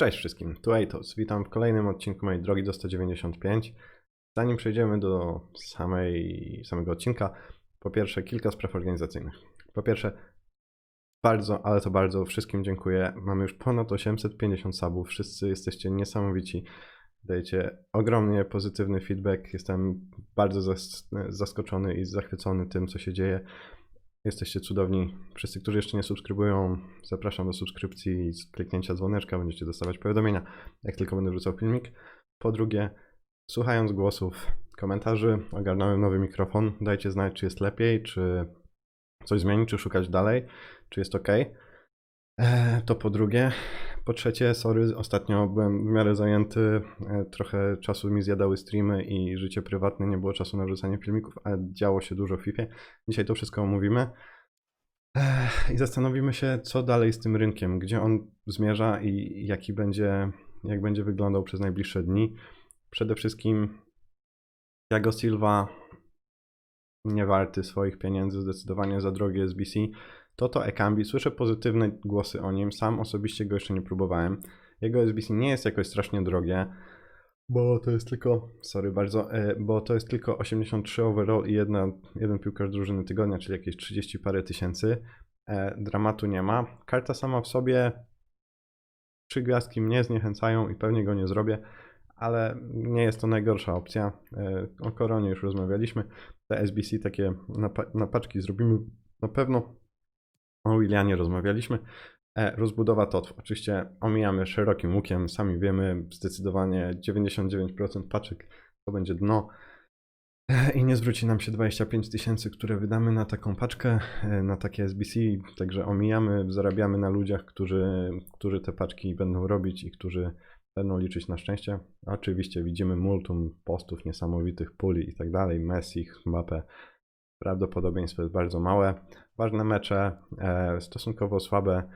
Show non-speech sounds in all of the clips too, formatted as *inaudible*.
Cześć wszystkim, tu Eitos. Witam w kolejnym odcinku mojej drogi do 195. Zanim przejdziemy do samej, samego odcinka, po pierwsze kilka spraw organizacyjnych. Po pierwsze, bardzo, ale to bardzo wszystkim dziękuję. Mamy już ponad 850 subów, wszyscy jesteście niesamowici. Dajecie ogromnie pozytywny feedback. Jestem bardzo zas- zaskoczony i zachwycony tym, co się dzieje. Jesteście cudowni. Wszyscy, którzy jeszcze nie subskrybują, zapraszam do subskrypcji i kliknięcia dzwoneczka. Będziecie dostawać powiadomienia, jak tylko będę wrzucał filmik. Po drugie, słuchając głosów, komentarzy, ogarnąłem nowy mikrofon. Dajcie znać, czy jest lepiej, czy coś zmienić, czy szukać dalej, czy jest ok. To po drugie. Po trzecie, sorry, ostatnio byłem w miarę zajęty, e, trochę czasu mi zjadały streamy i życie prywatne, nie było czasu na wrzucanie filmików, ale działo się dużo w FIFA. Dzisiaj to wszystko omówimy i zastanowimy się, co dalej z tym rynkiem, gdzie on zmierza i jaki będzie, jak będzie wyglądał przez najbliższe dni. Przede wszystkim Thiago Silva nie warty swoich pieniędzy, zdecydowanie za drogie SBC. Toto Ekambi, słyszę pozytywne głosy o nim, sam osobiście go jeszcze nie próbowałem. Jego SBC nie jest jakoś strasznie drogie, bo to jest tylko, sorry bardzo, e, bo to jest tylko 83 overall i jedna, jeden piłkarz drużyny tygodnia, czyli jakieś 30 parę tysięcy. E, Dramatu nie ma. Karta sama w sobie, trzy gwiazdki mnie zniechęcają i pewnie go nie zrobię, ale nie jest to najgorsza opcja. E, O koronie już rozmawialiśmy. Te SBC takie napa- napaczki zrobimy na pewno. O Willianie rozmawialiśmy. E, rozbudowa TOTW. Oczywiście omijamy szerokim łukiem, sami wiemy, zdecydowanie 99% paczek to będzie dno. E, I nie zwróci nam się 25 tysięcy, które wydamy na taką paczkę, e, na takie SBC, także omijamy, zarabiamy na ludziach, którzy, którzy te paczki będą robić i którzy będą liczyć na szczęście. Oczywiście widzimy multum postów niesamowitych, puli i tak dalej, Messi, Mbappe. Prawdopodobieństwo jest bardzo małe. Ważne mecze, e, stosunkowo słabe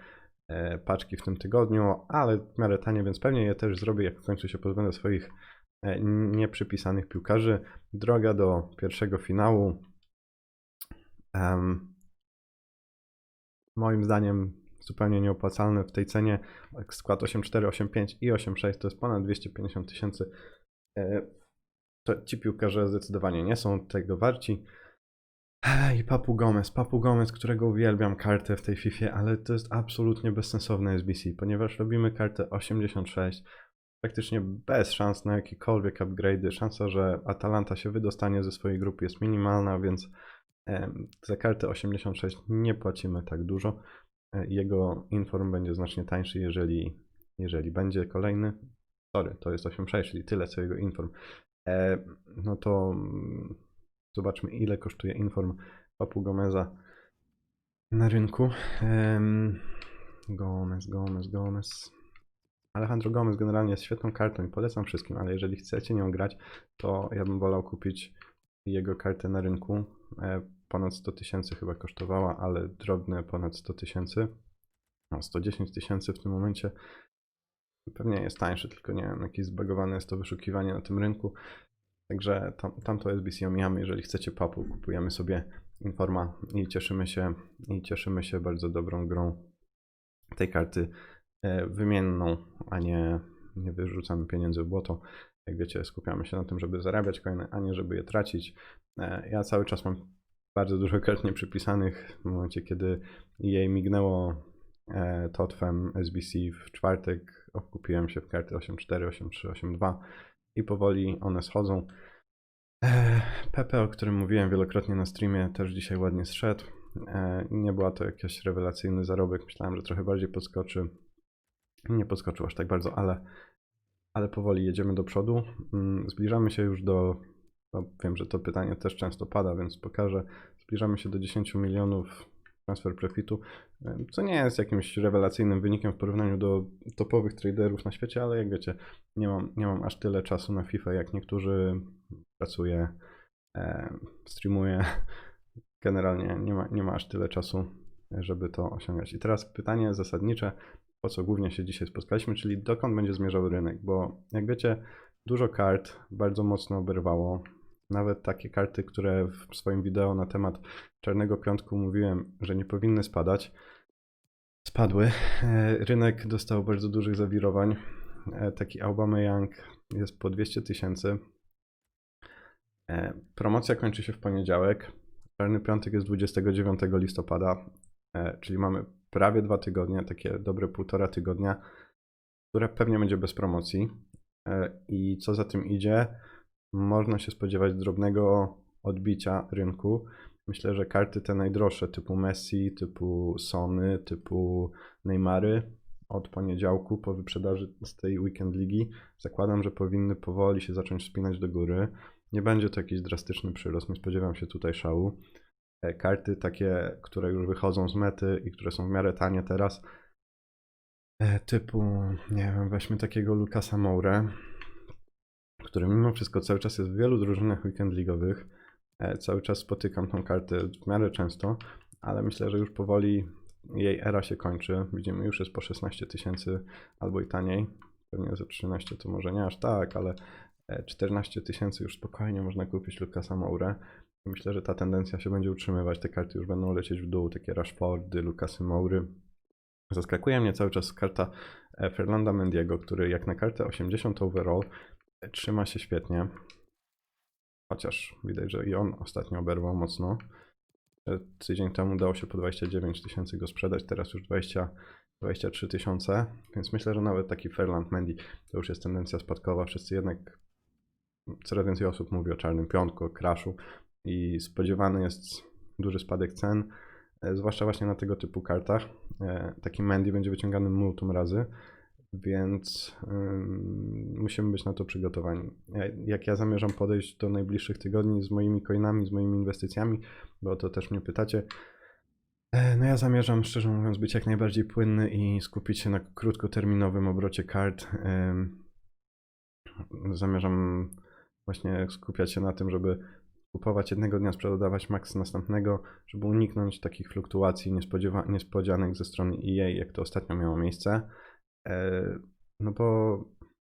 e, paczki w tym tygodniu, ale w miarę tanie, więc pewnie je też zrobię, jak w końcu się pozbędę swoich e, nieprzypisanych piłkarzy. Droga do pierwszego finału. Em, moim zdaniem zupełnie nieopłacalny w tej cenie. Skład 8,4, 8,5 i 8,6 to jest ponad 250 tysięcy. To ci piłkarze zdecydowanie nie są tego warci. I Papu Gomez, Papu Gomez, którego uwielbiam kartę w tej FIFA, ale to jest absolutnie bezsensowne SBC, ponieważ robimy kartę 86, praktycznie bez szans na jakiekolwiek upgrade'y. Szansa, że Atalanta się wydostanie ze swojej grupy jest minimalna, więc za kartę 86 nie płacimy tak dużo. E, Jego inform będzie znacznie tańszy, jeżeli, jeżeli będzie kolejny. Sorry, to jest 86, czyli tyle co jego inform. E, no to mm, zobaczmy, ile kosztuje inform Papu Gomeza na rynku. Em, Gomez, Gomez, Gomez. Alejandro Gomez generalnie jest świetną kartą i polecam wszystkim, ale jeżeli chcecie nią grać, to ja bym wolał kupić jego kartę na rynku. E, Ponad 100 tysięcy chyba kosztowała, ale drobne ponad 100 tysięcy. No, 110 tysięcy w tym momencie. Pewnie jest tańszy, tylko nie wiem, jakieś zbagowane jest to wyszukiwanie na tym rynku. Także tam, tamto SBC omijamy, jeżeli chcecie papu, kupujemy sobie Informa i cieszymy się, i cieszymy się bardzo dobrą grą tej karty e, wymienną, a nie, nie wyrzucamy pieniędzy w błoto. Jak wiecie, skupiamy się na tym, żeby zarabiać coiny, a nie żeby je tracić. E, Ja cały czas mam bardzo dużo kart nieprzypisanych. W momencie, kiedy jej mignęło e, Totfem SBC w czwartek, okupiłem się w karty 8.4, 8.3, 8.2 i powoli one schodzą. E, Pepe, o którym mówiłem wielokrotnie na streamie, też dzisiaj ładnie zszedł. E, Nie była to jakiś rewelacyjny zarobek. Myślałem, że trochę bardziej podskoczy. Nie podskoczył aż tak bardzo, ale, ale powoli jedziemy do przodu. Mm, Zbliżamy się już do. No wiem, że to pytanie też często pada, więc pokażę. Zbliżamy się do 10 milionów transfer profitu, co nie jest jakimś rewelacyjnym wynikiem w porównaniu do topowych traderów na świecie, ale jak wiecie, nie mam, nie mam aż tyle czasu na FIFA jak niektórzy. Pracuję, streamuję. Generalnie nie ma, nie ma aż tyle czasu, żeby to osiągać. I teraz pytanie zasadnicze, po co głównie się dzisiaj spotkaliśmy, czyli dokąd będzie zmierzał rynek, bo jak wiecie, dużo kart bardzo mocno oberwało. Nawet takie karty, które w swoim wideo na temat Czarnego Piątku mówiłem, że nie powinny spadać, spadły. E, Rynek dostał bardzo dużych zawirowań. E, Taki Aubameyang jest po 200 tysięcy. E, Promocja kończy się w poniedziałek. Czarny piątek jest 29 listopada, czyli mamy prawie dwa tygodnie, takie dobre półtora tygodnia, które pewnie będzie bez promocji. I co za tym idzie, można się spodziewać drobnego odbicia rynku. Myślę, że karty te najdroższe, typu Messi, typu Sony, typu Neymary, od poniedziałku po wyprzedaży z tej weekend ligi, zakładam, że powinny powoli się zacząć wspinać do góry. Nie będzie to jakiś drastyczny przyrost, nie spodziewam się tutaj szału. E, Karty takie, które już wychodzą z mety i które są w miarę tanie teraz, e, typu, nie wiem, weźmy takiego Lukasa Moure, który mimo wszystko cały czas jest w wielu drużynach weekend ligowych. E, Cały czas spotykam tą kartę w miarę często, ale myślę, że już powoli jej era się kończy. Widzimy, już jest po 16 tysięcy albo i taniej. Pewnie za 13 to może nie aż tak, ale e, 14 tysięcy już spokojnie można kupić Lukasa Moure. Myślę, że ta tendencja się będzie utrzymywać. Te karty już będą lecieć w dół, takie Rashfordy, Lukasy Moury. Zaskakuje mnie cały czas karta e, Fernanda Mendiego, który jak na kartę 80 overall e, trzyma się świetnie. Chociaż widać, że i on ostatnio oberwał mocno. E, Tydzień temu udało się po 29 tysięcy go sprzedać, teraz już 20, 23 tysiące, więc myślę, że nawet taki Fairland Mendy to już jest tendencja spadkowa. Wszyscy jednak, coraz więcej osób mówi o czarnym piątku, o crashu i spodziewany jest duży spadek cen, e, zwłaszcza właśnie na tego typu kartach. E, Taki Mendy będzie wyciągany multum razy, więc musimy być na to przygotowani. Ja- Jak ja zamierzam podejść do najbliższych tygodni z moimi coinami, z moimi inwestycjami, bo to też mnie pytacie. E, No ja zamierzam, szczerze mówiąc, być jak najbardziej płynny i skupić się na krótkoterminowym obrocie kart. Zamierzam właśnie skupiać się na tym, żeby kupować jednego dnia, sprzedawać max następnego, żeby uniknąć takich fluktuacji niespodzianek ze strony EA, jak to ostatnio miało miejsce. E, No bo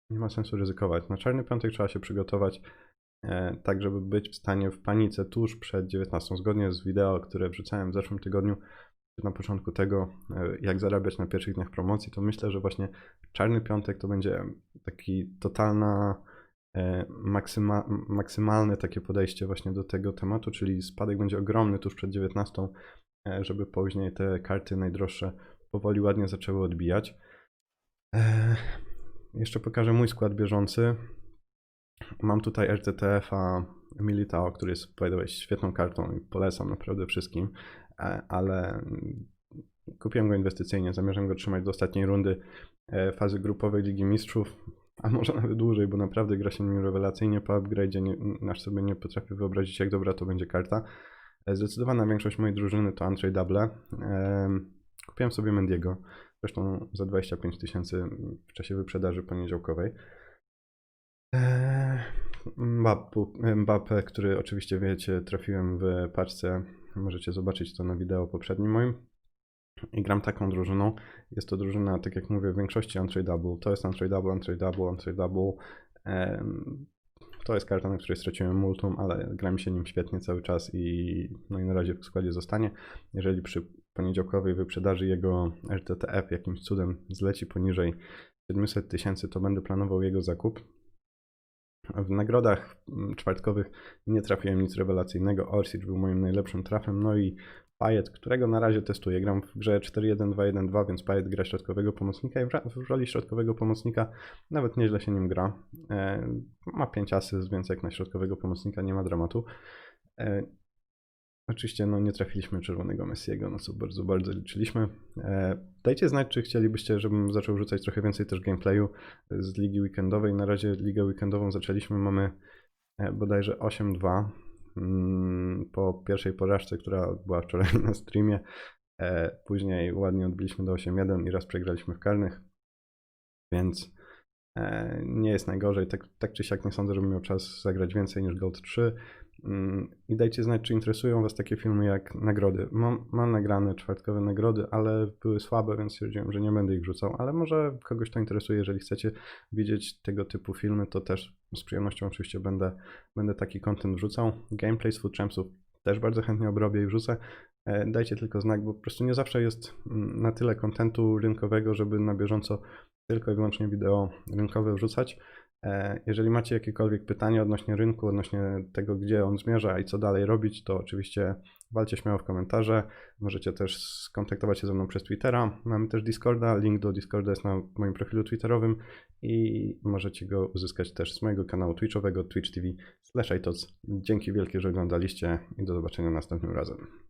nie ma sensu ryzykować. Na czarny piątek trzeba się przygotować e, tak, żeby być w stanie w panice tuż przed 19. Zgodnie z wideo, które wrzucałem w zeszłym tygodniu, na początku tego, e, jak zarabiać na pierwszych dniach promocji, to myślę, że właśnie czarny piątek to będzie taki totalna, maksyma, maksymalne takie podejście właśnie do tego tematu, czyli spadek będzie ogromny tuż przed 19, e, żeby później te karty najdroższe powoli ładnie zaczęły odbijać. E, Jeszcze pokażę mój skład bieżący. Mam tutaj RTTF-a Militao, który jest by świetną kartą i polecam naprawdę wszystkim, e, ale kupiłem go inwestycyjnie, zamierzam go trzymać do ostatniej rundy e, fazy grupowej Ligi Mistrzów, a może nawet dłużej, bo naprawdę gra się nim rewelacyjnie po upgrade'zie, aż sobie nie potrafię wyobrazić jak dobra to będzie karta. E, Zdecydowana większość mojej drużyny to untradeable. Em, Kupiłem sobie Mendiego, zresztą za 25 tysięcy w czasie wyprzedaży poniedziałkowej. Eee, Mbappé, który oczywiście wiecie, trafiłem w paczce. Możecie zobaczyć to na wideo poprzednim moim. I gram taką drużyną. Jest to drużyna, tak jak mówię, w większości untradeable. To jest untradeable, untradeable, untradeable. Em, To jest karta, na której straciłem multum, ale gra mi się nim świetnie cały czas i no i na razie w składzie zostanie. Jeżeli przy poniedziałkowej wyprzedaży jego RTTF jakimś cudem zleci poniżej 700 tysięcy, to będę planował jego zakup. W nagrodach mm, czwartkowych nie trafiłem nic rewelacyjnego. Orsic był moim najlepszym trafem, no i Payet, którego na razie testuję. Gram w grze 4-1-2-1-2, więc Payet gra środkowego pomocnika i w, roli środkowego pomocnika nawet nieźle się nim gra. E, ma 5 asyst, więc jak na środkowego pomocnika nie ma dramatu. Oczywiście no, nie trafiliśmy czerwonego Messiego, na co bardzo, bardzo liczyliśmy. E, dajcie znać, czy chcielibyście, żebym zaczął rzucać trochę więcej też gameplayu z ligi weekendowej. Na razie ligę weekendową zaczęliśmy, mamy e, bodajże 8-2 mm, po pierwszej porażce, która była wczoraj *laughs* na streamie. E, później ładnie odbiliśmy do 8-1 i raz przegraliśmy w karnych, więc e, nie jest najgorzej. Tak, tak czy siak nie sądzę, żebym miał czas zagrać więcej niż Gold 3. Mm, I dajcie znać, czy interesują Was takie filmy jak nagrody. Mam, mam nagrane czwartkowe nagrody, ale były słabe, więc stwierdziłem, że nie będę ich wrzucał. Ale może kogoś to interesuje. Jeżeli chcecie widzieć tego typu filmy, to też z przyjemnością oczywiście będę, będę taki content wrzucał. Gameplay z Food Champsów też bardzo chętnie obrobię i wrzucę. e, dajcie tylko znak, bo po prostu nie zawsze jest mm, na tyle kontentu rynkowego, żeby na bieżąco tylko i wyłącznie wideo rynkowe wrzucać. E, Jeżeli macie jakiekolwiek pytania odnośnie rynku, odnośnie tego, gdzie on zmierza i co dalej robić, to oczywiście walcie śmiało w komentarze. Możecie też skontaktować się ze mną przez Twittera. Mamy też Discorda. Link do Discorda jest na moim profilu Twitterowym i możecie go uzyskać też z mojego kanału Twitchowego Twitch TV Dzięki wielkie, że oglądaliście i do zobaczenia następnym razem.